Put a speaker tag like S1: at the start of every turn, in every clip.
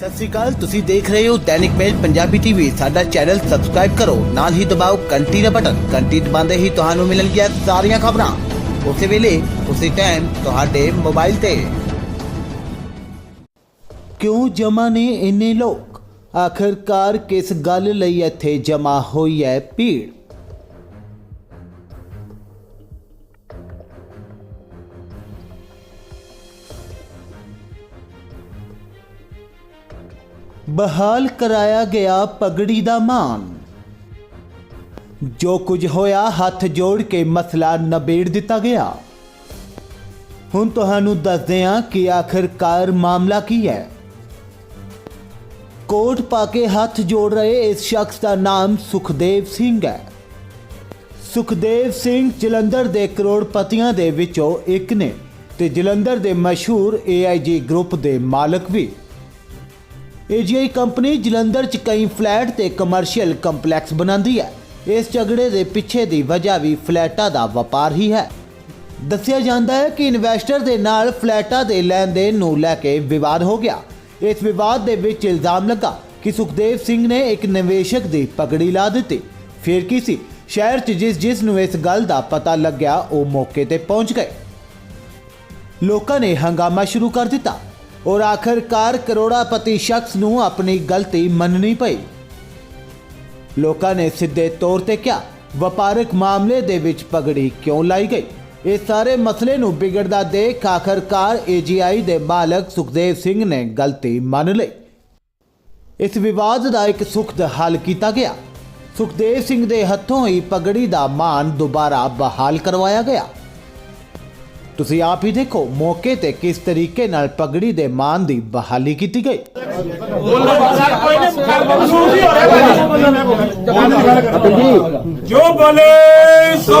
S1: ਸਤਿ ਸ਼੍ਰੀ ਅਕਾਲ, ਤੁਸੀਂ ਦੇਖ ਰਹੇ ਹੋ ਦੈਨਿਕ ਮੇਲ ਪੰਜਾਬੀ ਟੀਵੀ ਸਾਡਾ ਚੈਨਲ ਸਬਸਕ੍ਰਾਈਬ ਕਰੋ, ਨਾਲ ਹੀ ਦਬਾਓ ਘੰਟੀ ਦਾ ਬਟਨ। ਘੰਟੀ ਦਬਾਉਂਦੇ ਹੀ ਤੁਹਾਨੂੰ ਮਿਲਣਗੀਆਂ ਸਾਰੀਆਂ ਖਬਰਾਂ। ਉਸੇ ਵੇਲੇ, ਉਸੇ ਟਾਈਮ ਤੁਹਾਡੇ ਮੋਬਾਈਲ ਤੇ। ਕਿਉਂ ਜਮਾ ਨੇ ਇੰਨੇ ਲੋਕ? ਆਖਰਕਾਰ ਕਿਸ ਗੱਲ ਲਈ ਇੱਥੇ ਜਮਾ ਹੋਈ ਹੈ ਭੀੜ? ਬਹਾਲ ਕਰਾਇਆ ਗਿਆ ਪਗੜੀ ਦਾ ਮਾਨ ਜੋ ਕੁਝ ਹੋਇਆ, ਹੱਥ ਜੋੜ ਕੇ ਮਸਲਾ ਨਬੇੜ ਦਿੱਤਾ ਗਿਆ। ਹੁਣ ਤੁਹਾਨੂੰ ਦੱਸਦੇ ਹਾਂ ਕਿ ਆਖਰਕਾਰ ਮਾਮਲਾ ਕੀ ਹੈ। ਕੋਟ ਪਾ ਕੇ ਹੱਥ ਜੋੜ ਰਹੇ ਇਸ ਸ਼ਖਸ ਦਾ ਨਾਮ ਸੁਖਦੇਵ ਸਿੰਘ ਹੈ। ਸੁਖਦੇਵ ਸਿੰਘ ਜਲੰਧਰ ਦੇ ਕਰੋੜਪਤੀਆਂ ਦੇ ਵਿੱਚੋਂ ਇੱਕ ਨੇ ਤੇ ਜਲੰਧਰ ਦੇ ਮਸ਼ਹੂਰ AIG ਗਰੁੱਪ ਦੇ ਮਾਲਕ ਵੀ। AGI ਕੰਪਨੀ ਜਲੰਧਰ 'ਚ ਕਈ ਫਲੈਟ ਤੇ ਕਮਰਸ਼ੀਅਲ ਕੰਪਲੈਕਸ ਬਣਾਉਂਦੀ ਹੈ। ਇਸ ਝਗੜੇ ਦੇ ਪਿੱਛੇ ਦੀ ਵਜ੍ਹਾ ਵੀ ਫਲੈਟਾਂ ਦਾ ਵਪਾਰ ਹੀ ਹੈ। ਦੱਸਿਆ ਜਾਂਦਾ ਹੈ ਕਿ ਇਨਵੈਸਟਰ ਦੇ ਨਾਲ ਫਲੈਟਾਂ ਦੇ ਲੈਣ ਦੇਣ ਨੂੰ ਲੈ ਕੇ ਵਿਵਾਦ ਹੋ ਗਿਆ। ਇਸ ਵਿਵਾਦ ਦੇ ਵਿੱਚ ਇਲਜ਼ਾਮ ਲੱਗਾ ਕਿ ਸੁਖਦੇਵ ਸਿੰਘ ਨੇ ਇੱਕ ਨਿਵੇਸ਼ਕ ਦੀ ਪਗੜੀ ਲਾ ਦਿੱਤੀ। ਫਿਰ ਕੀ ਸੀ? ਸ਼ਹਿਰ 'ਚ ਜਿਸ ਜਿਸ ਨੂੰ ਇਸ ਗੱਲ ਦਾ ਪਤਾ ਲੱਗਿਆ, ਉਹ ਮੌਕੇ ਤੇ ਪਹੁੰਚ ਗਏ। ਲੋਕਾਂ ਨੇ ਹੰਗਾਮਾ ਸ਼ੁਰੂ ਕਰ ਦਿੱਤਾ। ਔਰ ਆਖਰਕਾਰ ਕਰੋੜਾਪਤੀ ਸ਼ਖਸ ਨੂੰ ਆਪਣੀ ਗਲਤੀ ਮੰਨਣੀ ਪਈ। ਲੋਕਾਂ ਨੇ ਸਿੱਧੇ ਤੌਰ ਤੇ ਕਿਹਾ, ਵਪਾਰਕ ਮਾਮਲੇ ਦੇ ਵਿੱਚ ਪਗੜੀ ਕਿਉਂ ਲਾਈ ਗਈ? ਇਹ ਸਾਰੇ ਮਸਲੇ ਨੂੰ ਵਿਗੜਦਾ ਦੇਖ ਆਖਰਕਾਰ AGI ਦੇ ਮਾਲਕ ਸੁਖਦੇਵ ਸਿੰਘ ਨੇ ਗਲਤੀ ਮੰਨ ਲਈ। ਇਸ ਵਿਵਾਦ ਦਾ ਇੱਕ ਸੁਖਦ ਹੱਲ ਕੀਤਾ ਗਿਆ। ਸੁਖਦੇਵ ਸਿੰਘ ਦੇ ਹੱਥੋਂ ਹੀ ਪਗੜੀ ਦਾ ਮਾਨ ਦੁਬਾਰਾ ਬਹਾਲ ਕਰਵਾਇਆ ਗਿਆ। ਤੁਸੀਂ ਆਪ ਹੀ ਦੇਖੋ ਮੌਕੇ ਤੇ ਕਿਸ ਤਰੀਕੇ ਨਾਲ ਪਗੜੀ ਦੇ ਮਾਨ ਦੀ ਬਹਾਲੀ ਕੀਤੀ ਗਈ।
S2: ਜੋ ਬੋਲੇ। ਸੋ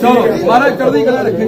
S2: ਚਲੋ ਮਹਾਰਾਜ ਕਰਦੀ ਗੱਲ ਰੱਖੇ।